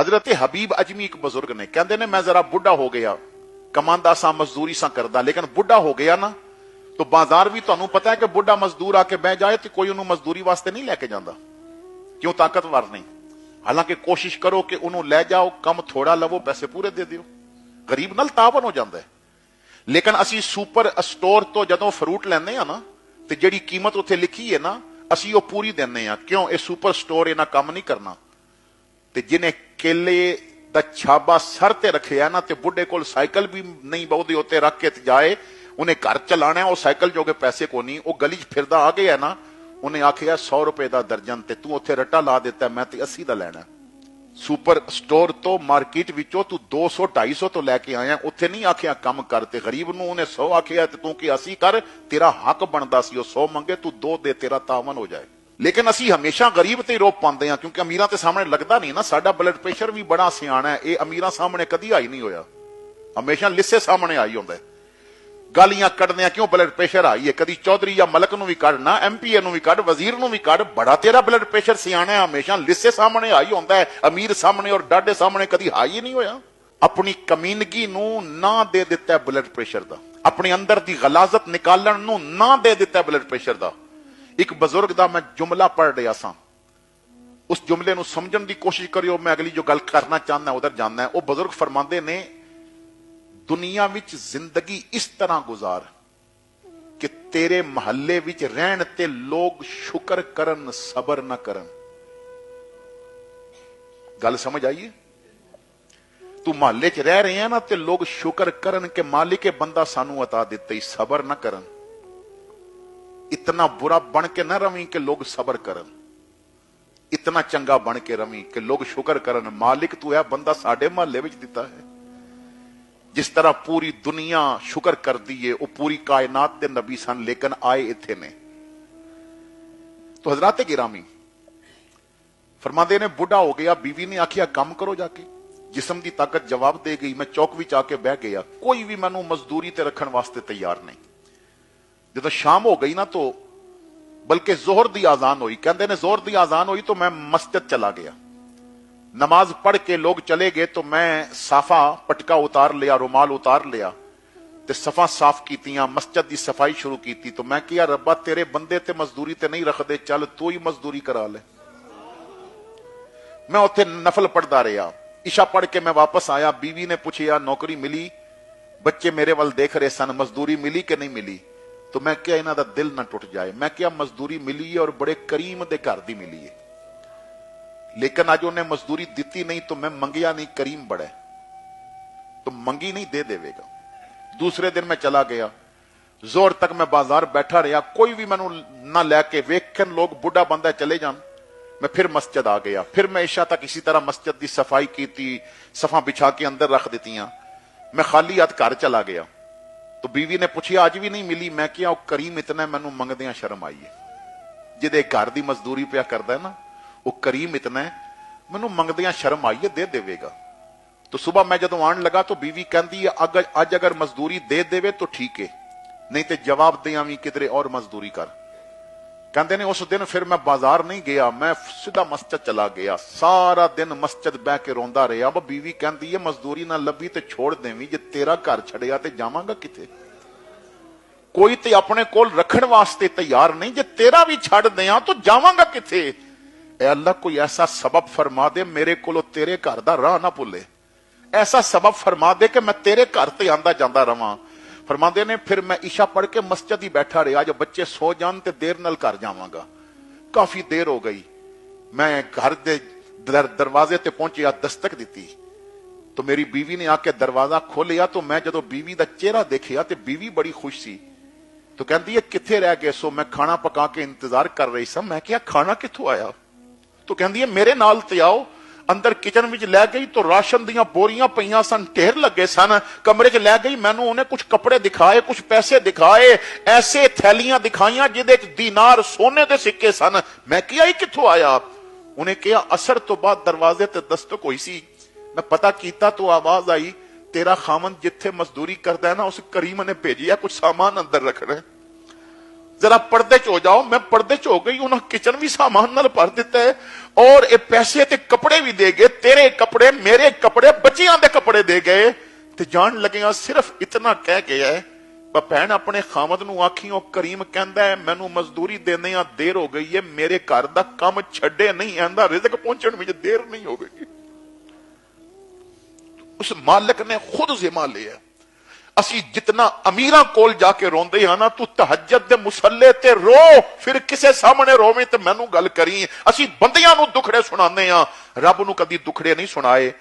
ਹਜ਼ਰਤ ਹਬੀਬ ਅਜਮੀ ਇੱਕ ਬਜ਼ੁਰਗ ਨੇ, ਕਹਿੰਦੇ ਨੇ, ਮੈਂ ਜ਼ਰਾ ਬੁੱਢਾ ਹੋ ਗਿਆ। ਕਮਾਂਦਾ ਸਾਂ, ਮਜ਼ਦੂਰੀ ਸਾਂ ਕਰਦਾ, ਲੇਕਿਨ ਬੁੱਢਾ ਹੋ ਗਿਆ ਨਾ, ਤਾਂ ਬਾਜ਼ਾਰ ਵੀ ਤੁਹਾਨੂੰ ਪਤਾ ਹੈ ਕਿ ਬੁੱਢਾ ਮਜ਼ਦੂਰ ਆ ਕੇ ਬਹਿ ਜਾਏ ਤੇ ਕੋਈ ਉਹਨੂੰ ਮਜ਼ਦੂਰੀ ਵਾਸਤੇ ਨਹੀਂ ਲੈ ਕੇ ਜਾਂਦਾ। ਕਿਉਂ ਤਾਕਤਵਰ ਨਹੀਂ? ਹਾਲਾਂਕਿ ਕੋਸ਼ਿਸ਼ ਕਰੋ ਕਿ ਉਹਨੂੰ ਲੈ ਜਾਓ, ਕੰਮ ਥੋੜਾ ਲਵੋ, ਪੈਸੇ ਪੂਰੇ ਦੇ ਦਿਓ। ਗਰੀਬ ਨਾਲ ਤਾਵਨ ਹੋ ਜਾਂਦਾ ਹੈ। ਲੇਕਿਨ ਅਸੀਂ ਸੁਪਰ ਸਟੋਰ ਤੋਂ ਜਦੋਂ ਫਰੂਟ ਲੈਂਦੇ ਆ ਨਾ, ਤੇ ਜਿਹੜੀ ਕੀਮਤ ਉੱਥੇ ਲਿਖੀ ਹੈ ਨਾ, ਅਸੀਂ ਉਹ ਪੂਰੀ ਦਿੰਦੇ ਆ ਕਿਉਂ? ਇਹ ਸੁਪਰ ਸਟੋਰ ਇਹਨਾਂ ਕੰਮ ਨਹੀਂ ਕਰਨਾ। ਤੇ ਜਿਹਨੇ ਕੇਲੇ ਦਾ ਛਾਬਾ ਸਰ ਤੇ ਰੱਖਿਆ ਨਾ ਤੇ ਬੁੱਢੇ ਕੋਲ ਸਾਈਕਲ ਵੀ ਨਹੀਂ ਬਹੁਦੇ ਉੱਤੇ ਰੱਖ ਕੇ ਜਾਏ, ਉਹਨੇ ਘਰ ਚਲਾਣਾ, ਉਹ ਸਾਈਕਲ ਜੋਗੇ ਪੈਸੇ ਕੋ ਨਹੀਂ, ਉਹ ਗਲੀ 'ਚ ਫਿਰਦਾ ਆ ਗਿਆ ਨਾ, ਉਹਨੇ ਆਖਿਆ 100 ਰੁਪਏ ਦਾ ਦਰਜਨ ਤੇ ਤੂੰ ਉੱਥੇ ਰੱਟਾ ਲਾ ਦਿੱਤਾ, ਮੈਂ ਤੇ 80 ਦਾ ਲੈਣਾ। ਸੁਪਰ ਸਟੋਰ ਤੋਂ ਮਾਰਕੀਟ ਵਿੱਚੋਂ ਤੂੰ 200 250 ਤੋਂ ਲੈ ਕੇ ਆਇਆ, ਉੱਥੇ ਨਹੀਂ ਆਖਿਆ, ਕੰਮ ਕਰ ਤੇ ਗਰੀਬ ਨੂੰ ਉਹਨੇ 100 ਆਖਿਆ, ਤੇ ਤੂੰ ਕਿ 80 ਕਰ, ਤੇਰਾ ਹੱਕ ਬਣਦਾ ਸੀ, ਉਹ 100 ਮੰਗੇ, ਤੂੰ 2 ਦੇ, ਤੇਰਾ ਤਾਵਨ ਹੋ ਜਾਏ। ਲੇਕਿਨ ਅਸੀਂ ਹਮੇਸ਼ਾ ਗਰੀਬ ਤੇ ਰੋਪ ਪਾਉਂਦੇ ਹਾਂ, ਕਿਉਂਕਿ ਅਮੀਰਾਂ ਤੇ ਸਾਹਮਣੇ ਲੱਗਦਾ ਨਹੀਂ ਨਾ, ਸਾਡਾ ਬਲੱਡ ਪ੍ਰੈਸ਼ਰ ਵੀ ਬੜਾ ਸਿਆਣਾ ਹੈ, ਇਹ ਅਮੀਰਾਂ ਸਾਹਮਣੇ ਕਦੀ ਆਈ ਨਹੀਂ ਹੋਇਆ। ਹਮੇਸ਼ਾ ਲਿੱਸੇ ਸਾਹਮਣੇ ਆਈ ਹੁੰਦਾ ਗਾਲੀਆਂ ਕੱਢਦਿਆਂ ਕਿਉਂ ਬਲੱਡ ਪ੍ਰੈਸ਼ਰ ਆਈ ਹੈ? ਕਦੀ ਚੌਧਰੀ ਜਾਂ ਮਲਕ ਨੂੰ ਵੀ ਕੱਢਣਾ ਐਮਪੀਏ ਨੂੰ ਵੀ ਕੱਢ, ਵਜ਼ੀਰ ਨੂੰ ਵੀ ਕੱਢ, ਬੜਾ ਤੇਰਾ ਬਲੱਡ ਪ੍ਰੈਸ਼ਰ ਸਿਆਣਾ ਹੈ, ਹਮੇਸ਼ਾ ਲਿੱਸੇ ਸਾਹਮਣੇ ਆਈ ਹੁੰਦਾ ਹੈ, ਅਮੀਰ ਸਾਹਮਣੇ ਔਰ ਡਾਡੇ ਸਾਹਮਣੇ ਕਦੀ ਹਾਈ ਨਹੀਂ ਹੋਇਆ। ਆਪਣੀ ਕਮੀਨਗੀ ਨੂੰ ਨਾ ਦੇ ਦਿੱਤਾ ਬਲੱਡ ਪ੍ਰੈਸ਼ਰ ਦਾ। ਆਪਣੇ ਅੰਦਰ ਦੀ ਗਲਾਜ਼ਤ ਨਿਕਾਲਣ ਨੂੰ ਨਾ ਦੇ ਦਿੱਤਾ ਬਲੱਡ ਪ੍ਰੈਸ਼ਰ ਦਾ। ਇੱਕ ਬਜ਼ੁਰਗ ਦਾ ਮੈਂ ਜੁਮਲਾ ਪੜ੍ਹ ਰਿਹਾ ਸਾਂ। ਉਸ ਜੁਮਲੇ ਨੂੰ ਸਮਝਣ ਦੀ ਕੋਸ਼ਿਸ਼ ਕਰਿਓ, ਮੈਂ ਅਗਲੀ ਜੋ ਗੱਲ ਕਰਨਾ ਚਾਹੁੰਦਾ, ਉਧਰ ਜਾਣਾ ਹੈ। ਉਹ ਬਜ਼ੁਰਗ ਫਰਮਾਉਂਦੇ ਨੇ, ਦੁਨੀਆ ਵਿੱਚ ਜ਼ਿੰਦਗੀ ਇਸ ਤਰ੍ਹਾਂ ਗੁਜ਼ਾਰ ਕਿ ਤੇਰੇ ਮਹੱਲੇ ਵਿੱਚ ਰਹਿਣ ਤੇ ਲੋਕ ਸ਼ੁਕਰ ਕਰਨ, ਸਬਰ ਨਾ ਕਰਨ। ਗੱਲ ਸਮਝ ਆਈਏ ਤੂੰ ਮਹੱਲੇ 'ਚ ਰਹਿ ਰਹੇ ਆ ਨਾ ਤੇ ਲੋਕ ਸ਼ੁਕਰ ਕਰਨ ਕਿ ਮਾਲਿਕ ਇਹ ਬੰਦਾ ਸਾਨੂੰ ਅਤਾ ਦਿੱਤਾ ਹੀ ਸਬਰ ਨਾ ਕਰਨ। ਇਤਨਾ ਬੁਰਾ ਬਣ ਕੇ ਨਾ ਰਵੀਂ ਕਿ ਲੋਕ ਸਬਰ ਕਰਨ ਇਤਨਾ ਚੰਗਾ ਬਣ ਕੇ ਰਵੀਂ ਕਿ ਲੋਕ ਸ਼ੁਕਰ ਕਰਨ ਮਾਲਿਕ ਤੂੰ ਇਹ ਬੰਦਾ ਸਾਡੇ ਮਹੱਲੇ ਵਿੱਚ ਦਿੱਤਾ ਹੈ ਜਿਸ ਤਰ੍ਹਾਂ ਪੂਰੀ ਦੁਨੀਆ ਸ਼ੁਕਰ ਕਰਦੀ ਏ ਉਹ ਪੂਰੀ ਕਾਇਨਾਤ ਦੇ ਨਬੀ ਸਨ ਲੇਕਿਨ ਆਏ ਇੱਥੇ ਨੇ ਤੋ ਹਜ਼ਰਤ ਗਿਰਾਮੀ ਫਰਮਾਉਂਦੇ ਨੇ ਬੁੱਢਾ ਹੋ ਗਿਆ ਬੀਵੀ ਨੇ ਆਖਿਆ ਕੰਮ ਕਰੋ ਜਾ ਕੇ ਜਿਸਮ ਦੀ ਤਾਕਤ ਜਵਾਬ ਦੇ ਗਈ ਮੈਂ ਚੌਕ ਵਿੱਚ ਆ ਕੇ ਬਹਿ ਗਿਆ ਕੋਈ ਵੀ ਮੈਨੂੰ ਮਜ਼ਦੂਰੀ ਤੇ ਰੱਖਣ ਵਾਸਤੇ ਤਿਆਰ ਨਹੀਂ ਜਦੋਂ ਸ਼ਾਮ ਹੋ ਗਈ ਨਾ ਤੋ ਬਲਕਿ ਜ਼ੋਹਰ ਦੀ ਆਜ਼ਾਨ ਹੋਈ ਕਹਿੰਦੇ ਨੇ ਜ਼ੋਹਰ ਦੀ ਆਜ਼ਾਨ ਹੋਈ ਤਾਂ ਮੈਂ ਮਸਜਿਦ ਚਲਾ ਗਿਆ नमाज पढ़ के लोग चले गए तो मैं साफा पटका उतार लिया रुमाल उतार लिया ਤੇ ਸਫਾ ਸਾਫ ਕੀਤੀਆਂ ਮਸਜਿਦ ਦੀ ਸਫਾਈ ਸ਼ੁਰੂ ਕੀਤੀ ਤਾਂ ਮੈਂ ਕਿਹਾ ਰੱਬਾ ਤੇਰੇ ਬੰਦੇ ਤੇ ਮਜ਼ਦੂਰੀ ਤੇ ਨਹੀਂ ਰੱਖਦੇ ਚੱਲ ਤੂੰ ਹੀ ਮਜ਼ਦੂਰੀ ਕਰਾ ਲੈ ਮੈਂ ਉੱਥੇ ਨਫਲ ਪੜਦਾ ਰਿਹਾ ਇਸ਼ਾ ਪੜ ਕੇ ਮੈਂ ਵਾਪਸ ਆਇਆ ਬੀਵੀ ਨੇ ਪੁੱਛਿਆ ਨੌਕਰੀ ਮਿਲੀ ਬੱਚੇ ਮੇਰੇ ਵੱਲ ਦੇਖ ਰਹੇ ਸਨ ਮਜ਼ਦੂਰੀ ਮਿਲੀ تو میں کیا انہوں دا دل نہ ٹوٹ جائے؟ میں کیا مزدوری ملی ہے اور بڑے کریم دے گھر دی ملی ہے؟ لیکن آج انہیں مزدوری دیتی نہیں تو میں منگیا نہیں، کریم بڑا تو منگی نہیں دے دے گا۔ دوسرے دن میں چلا گیا۔ زور تک میں بازار بیٹھا رہا۔ کوئی بھی مینو نہ لے کے ویکھن لوگ بڑھا بندہ چلے جان۔ میں پھر مسجد آ گیا۔ پھر میں عشاء تک اسی طرح مسجد دی صفائی کی تھی صفحہ بچھا کے اندر رکھ دیتی ہیں میں خالی ہاتھ گھر چلا گیا۔ तो ਬੀਵੀ ਨੇ ਪੁੱਛਿਆ ਅੱਜ ਵੀ ਨਹੀਂ ਮਿਲੀ ਮੈਂ ਕਿਹਾ ਉਹ ਕਰੀਮ ਇਤਨਾ ਮੈਨੂੰ ਮੰਗਦਿਆਂ ਸ਼ਰਮ ਆਈ ਹੈ ਜਿਹਦੇ ਘਰ ਦੀ ਮਜ਼ਦੂਰੀ ਪਿਆ ਕਰਦਾ ਹੈ ਨਾ ਉਹ ਕਰੀਮ ਇਤਨਾ ਹੈ ਮੈਨੂੰ ਮੰਗਦਿਆਂ ਸ਼ਰਮ ਆਈ ਹੈ ਦੇ ਦੇਵੇਗਾ तो सुबह मैं जब आने लगा तो बीवी कहती है अगर आज अगर मजदूरी दे देवे तो ठीक है नहीं तो जवाब दे आवी किधरे और मजदूरी ਕਹਿੰਦੇ ਨੇ, ਉਸ ਦਿਨ ਫਿਰ ਮੈਂ ਬਾਜ਼ਾਰ ਨਹੀਂ ਗਿਆ, ਮੈਂ ਸਿੱਧਾ ਮਸਜਿਦ ਚਲਾ ਗਿਆ। ਸਾਰਾ ਦਿਨ ਮਸਜਿਦ ਬਹਿ ਕੇ ਰੋਂਦਾ ਰਿਹਾ। ਬਾ ਬੀਵੀ ਕਹਿੰਦੀ ਹੈ, ਮਜ਼ਦੂਰੀ ਨਾ ਲੱਭੀ ਤੇ ਛੋੜ ਦੇਵੀਂ, ਜੇ ਤੇਰਾ ਘਰ ਛੜਿਆ ਤੇ ਜਾਵਾਂਗਾ ਕਿਤੇ ਕੋਈ ਤੇ ਆਪਣੇ ਕੋਲ ਰੱਖਣ ਵਾਸਤੇ ਤਿਆਰ ਨਹੀਂ, ਜੇ ਤੇਰਾ ਵੀ ਛੱਡ ਦਿਆਂ ਤਾਂ ਜਾਵਾਂਗਾ ਕਿੱਥੇ? ਐ ਅੱਲਾ ਕੋਈ ਐਸਾ ਸਬਬ ਫਰਮਾ ਦੇ, ਮੇਰੇ ਕੋਲੋਂ ਤੇਰੇ ਘਰ ਦਾ ਰਾਹ ਨਾ ਭੁੱਲੇ। ਐਸਾ ਸਬਬ ਫਰਮਾ ਦੇ ਕਿ ਮੈਂ ਤੇਰੇ ਘਰ ਤੇ ਆਂਦਾ ਜਾਂਦਾ ਰਵਾਂ। ਫਰਮਾਉਂਦੇ ਨੇ, ਫਿਰ ਮੈਂ ਇਸ਼ਾ ਪੜ ਕੇ ਮਸਜਿਦ ਹੀ ਬੈਠਾ ਰਿਹਾ, ਜੋ ਬੱਚੇ ਸੋ ਜਾਣ ਤੇ ਦੇਰ ਨਾਲ ਘਰ ਜਾਵਾਂਗਾ। ਕਾਫੀ ਦੇਰ ਹੋ ਗਈ। ਮੈਂ ਘਰ ਦੇ ਦਰਵਾਜ਼ੇ ਤੇ ਪਹੁੰਚਿਆ ਦਸਤਕ ਦਿੱਤੀ। ਤਾਂ ਮੇਰੀ ਬੀਵੀ ਨੇ ਆ ਕੇ ਦਰਵਾਜ਼ਾ ਖੋਲਿਆ ਤਾਂ ਮੈਂ ਜਦੋਂ ਬੀਵੀ ਦਾ ਚਿਹਰਾ ਦੇਖਿਆ, ਤੇ ਬੀਵੀ ਬੜੀ ਖੁਸ਼ ਸੀ। ਤਾਂ ਕਹਿੰਦੀ ਹੈ, ਕਿੱਥੇ ਰਹਿ ਗਏ ਸੋ? ਮੈਂ ਖਾਣਾ ਪਕਾ ਕੇ ਇੰਤਜ਼ਾਰ ਕਰ ਰਹੀ ਸਾਂ। ਮੈਂ ਕਿਹਾ, ਖਾਣਾ ਕਿੱਥੋਂ ਆਇਆ? ਤਾਂ ਕਹਿੰਦੀ ਹੈ, ਮੇਰੇ ਨਾਲ ਤੇ ਆਓ ਅੰਦਰ ਕਿਚਨ ਵਿੱਚ ਲੈ ਗਈ ਤਾਂ ਰਾਸ਼ਨ ਦੀਆਂ ਬੋਰੀਆਂ ਪਈਆਂ ਸਨ, ਢੇਰ ਲੱਗੇ ਸਨ। ਕਮਰੇ 'ਚ ਲੈ ਗਈ, ਮੈਨੂੰ ਉਹਨੇ ਕੁਝ ਕੱਪੜੇ ਦਿਖਾਏ ਕੁਝ ਪੈਸੇ ਦਿਖਾਏ, ਐਸੇ ਥੈਲੀਆਂ ਦਿਖਾਈਆਂ ਜਿਹਦੇ 'ਚ ਦੀਨਾਰ ਸੋਨੇ ਦੇ ਸਿੱਕੇ ਸਨ। ਮੈਂ ਕਿਹਾ, ਇਹ ਕਿੱਥੋਂ ਆਇਆ? ਉਹਨੇ ਕਿਹਾ, ਅਸਰ ਤੋਂ ਬਾਅਦ ਦਰਵਾਜ਼ੇ ਤੇ ਦਸਤਕ ਹੋਈ ਸੀ। ਮੈਂ ਪਤਾ ਕੀਤਾ ਤਾਂ ਆਵਾਜ਼ ਆਈ, ਤੇਰਾ ਖਾਮਨ ਜਿੱਥੇ ਮਜ਼ਦੂਰੀ ਕਰਦਾ ਹੈ ਨਾ, ਉਸ ਕਰੀਮ ਨੇ ਭੇਜਿਆ ਕੁਝ ਸਾਮਾਨ ਅੰਦਰ ਰੱਖਣਾ ਜ਼ਰਾ ਪਰਦੇ 'ਚ ਹੋ ਜਾਓ, ਮੈਂ ਪਰਦੇ 'ਚ ਹੋ ਗਈ, ਉਹਨਾਂ ਕਿਚਨ ਵੀ ਸਾਮਾਨ ਨਾਲ ਭਰ ਦਿੱਤਾ ਹੈ ਔਰ ਇਹ ਪੈਸੇ ਤੇ ਕੱਪੜੇ ਵੀ ਦੇ ਗਏ, ਤੇਰੇ ਕੱਪੜੇ, ਮੇਰੇ ਕੱਪੜੇ, ਬੱਚਿਆਂ ਦੇ ਕੱਪੜੇ ਦੇ ਗਏ। ਤੇ ਜਾਣ ਲੱਗਿਆ ਸਿਰਫ ਇਤਨਾ ਕਹਿ ਕੇ ਹੈ ਪਰ ਭੈਣ, ਆਪਣੇ ਖਾਮਦ ਨੂੰ ਆਖੀ, ਉਹ ਕਰੀਮ ਕਹਿੰਦਾ ਹੈ, ਮੈਨੂੰ ਮਜ਼ਦੂਰੀ ਦੇਣੇ ਆ ਦੇਰ ਹੋ ਗਈ ਹੈ, ਮੇਰੇ ਘਰ ਦਾ ਕੰਮ ਛੱਡੇ ਨਹੀਂ ਆਂਦਾ, ਰਿਜ਼ਕ ਪਹੁੰਚਣ ਵਿੱਚ ਦੇਰ ਨਹੀਂ ਹੋਵੇਗੀ ਉਸ ਮਾਲਕ ਨੇ ਖੁਦ ਜ਼ਿਮਾ ਲਿਆ। ਅਸੀਂ ਜਿਤਨਾ ਅਮੀਰਾਂ ਕੋਲ ਜਾ ਕੇ ਰੋਂਦੇ ਹਾਂ ਨਾ, ਤੂੰ ਤਹਜਦ ਦੇ ਮੁਸੱਲੇ ਤੇ ਰੋ, ਫਿਰ ਕਿਸੇ ਸਾਹਮਣੇ ਰੋਵੇਂ ਤੇ ਮੈਨੂੰ ਗੱਲ ਕਰੀ। ਅਸੀਂ ਬੰਦਿਆਂ ਨੂੰ ਦੁਖੜੇ ਸੁਣਾਉਂਦੇ ਹਾਂ। ਰੱਬ ਨੂੰ ਕਦੀ ਦੁਖੜੇ ਨਹੀਂ ਸੁਣਾਏ।